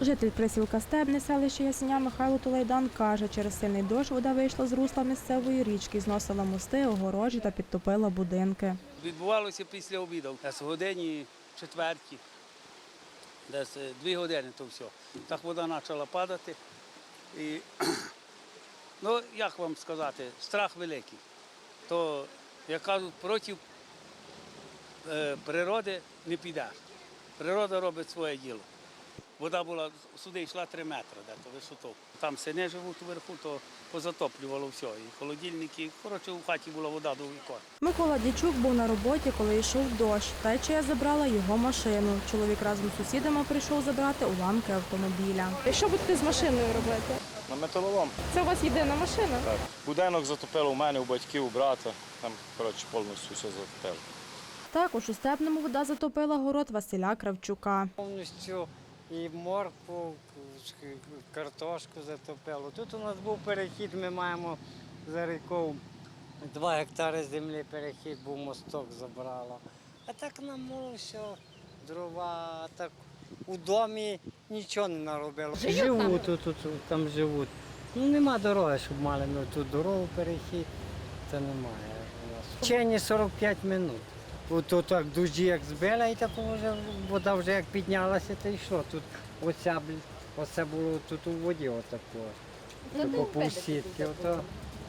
Житель присілка Стебне, селища Ясеня Михайло Тулайдан каже, через сильний дощ вода вийшла з русла місцевої річки, зносила мости, огорожі та підтопила будинки. Відбувалося після обіду, десь годині четверті, десь е, дві години то все. Так вода почала падати. І, ну, як вам сказати, страх великий. То, як кажуть, проти е, природи не підеш. Природа робить своє діло. Вода була, сюди йшла 3 метри, де то висоту. Там сини живуть вверху, то позатоплювало все. І холодильники, коротше, у хаті була вода до вікон. Микола Дічук був на роботі, коли йшов дощ. Течія забрала його машину. Чоловік разом з сусідами прийшов забрати уламки автомобіля. Що будете з машиною робити? На металолом. Це у вас єдина машина? Так. Будинок затопило у мене, у батьків, у брата. Там, коротше, повністю все затопило. Також у Степному вода затопила город Василя Кравчука. повністю і моркву, картошку затопило. Тут у нас був перехід, ми маємо за рікою 2 гектари землі перехід, був мосток забрало. А так нам все, дрова, так у домі нічого не наробило. Живуть тут, тут, там живуть. Ну нема дороги, щоб мали ми тут дорогу перехід, то немає у нас. Вчені 45 минут. Ото так дужі як збила, і так вже вода вже як піднялася, то йшло. Тут оця, оце було тут у воді отако. Тако півсітки, ото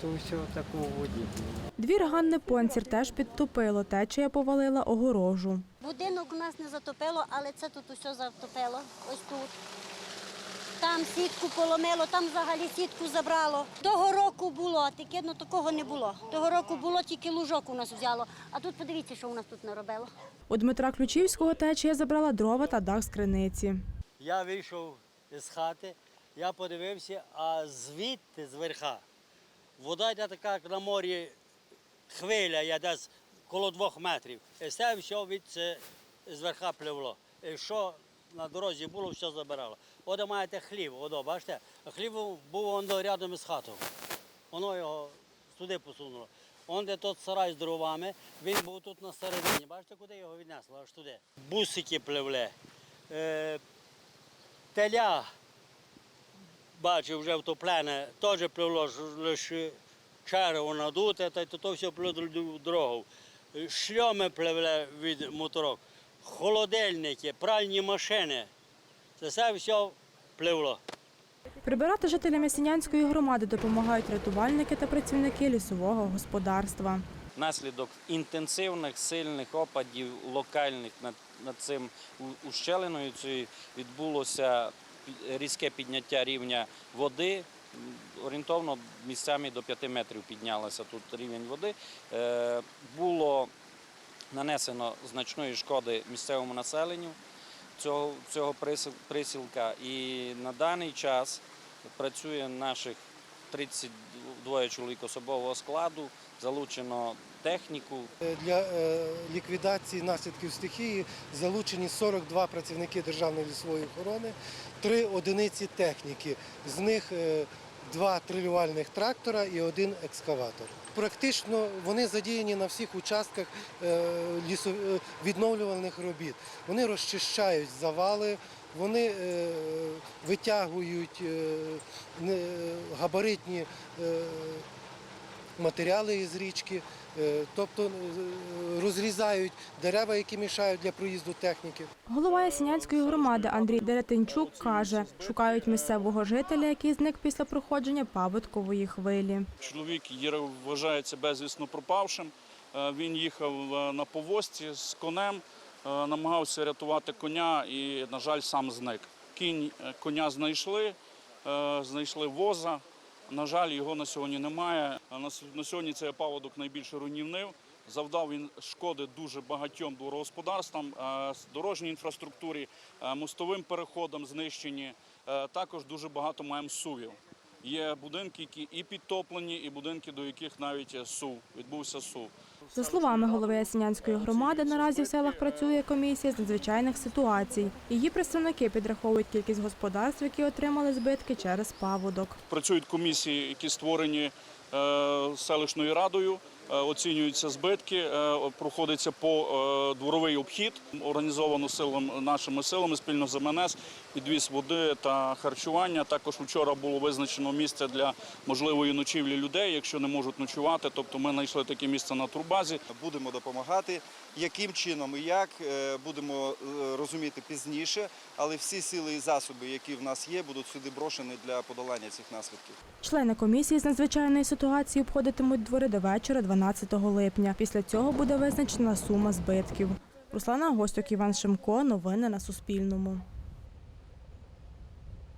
то все отако у воді було. Двір Ганни Понцір теж підтопило. Течія повалила огорожу. Будинок у нас не затопило, але це тут усе затопило. Ось тут. Там сітку поломило, там взагалі сітку забрало. Того року було, таке ну, такого не було. Того року було тільки лужок у нас взяло. А тут подивіться, що у нас тут наробило. У Дмитра Ключівського течія забрала дрова та дах з криниці. Я вийшов з хати, я подивився, а звідти, з верха, вода йде така, як на морі хвиля, я десь коло двох метрів. І все все від це з верха пливло. І що на дорозі було, все забирало. Оде маєте хлів, одо, бачите? А хлів був он рядом із хатою. Воно його туди посунуло. Он тот сарай з дровами, він був тут на середині. Бачите, куди його віднесло? Аж туди. Бусики пливли. Е, теля, бачив, вже втоплене, теж пливло лише черево надуте, та й то все пливло дорогу. Шльоми пливли від моторок, холодильники, пральні машини. Це все все пливло. Прибирати жителям Ясенянської громади допомагають рятувальники та працівники лісового господарства. Внаслідок інтенсивних сильних опадів локальних над, над цим ущелиною цією відбулося різке підняття рівня води. Орієнтовно місцями до 5 метрів піднялася тут рівень води. Е, було нанесено значної шкоди місцевому населенню цього, цього присілка. І на даний час працює наших 32 чоловік особового складу, залучено техніку. Для е, ліквідації наслідків стихії залучені 42 працівники Державної лісової охорони, три одиниці техніки. З них е, два трилювальних трактора і один екскаватор. Практично вони задіяні на всіх участках е, е, відновлювальних робіт. Вони розчищають завали, вони е, витягують габаритні матеріали із річки, е, тобто е, розрізають дерева, які мішають для проїзду техніки. Голова Ясенянської громади Андрій Деретинчук каже, шукають місцевого жителя, який зник після проходження паводкової хвилі. Чоловік є- вважається безвісно пропавшим. Е, Він їхав на повозці з конем, намагався рятувати коня і, на жаль, сам зник. Кінь коня знайшли, знайшли воза. На жаль, його на сьогодні немає. На сьогодні цей паводок найбільше руйнівнив. Завдав він шкоди дуже багатьом дворогосподарствам, дорожній інфраструктурі, мостовим переходам знищені. Е, Також дуже багато маємо сувів. Є будинки, які і підтоплені, і будинки, до яких навіть е, сув відбувся сув. За словами голови Ясенянської громади, наразі в селах працює комісія з надзвичайних ситуацій. Її представники підраховують кількість господарств, які отримали збитки через паводок. Працюють комісії, які створені е, селищною радою. Е, оцінюються збитки, е, проходиться по е, дворовий обхід, організовано силам нашими силами спільно з МНС, підвіз води та харчування. Також вчора було визначено місце для можливої ночівлі людей, якщо не можуть ночувати. Тобто ми знайшли таке місце на турбазі. Будемо допомагати. Яким чином і як будемо розуміти пізніше, але всі сили і засоби, які в нас є, будуть сюди брошені для подолання цих наслідків. Члени комісії з надзвичайної ситуації обходитимуть двори до вечора 12 липня. Після цього буде визначена сума збитків. Руслана Гостюк, Іван Шимко. Новини на Суспільному.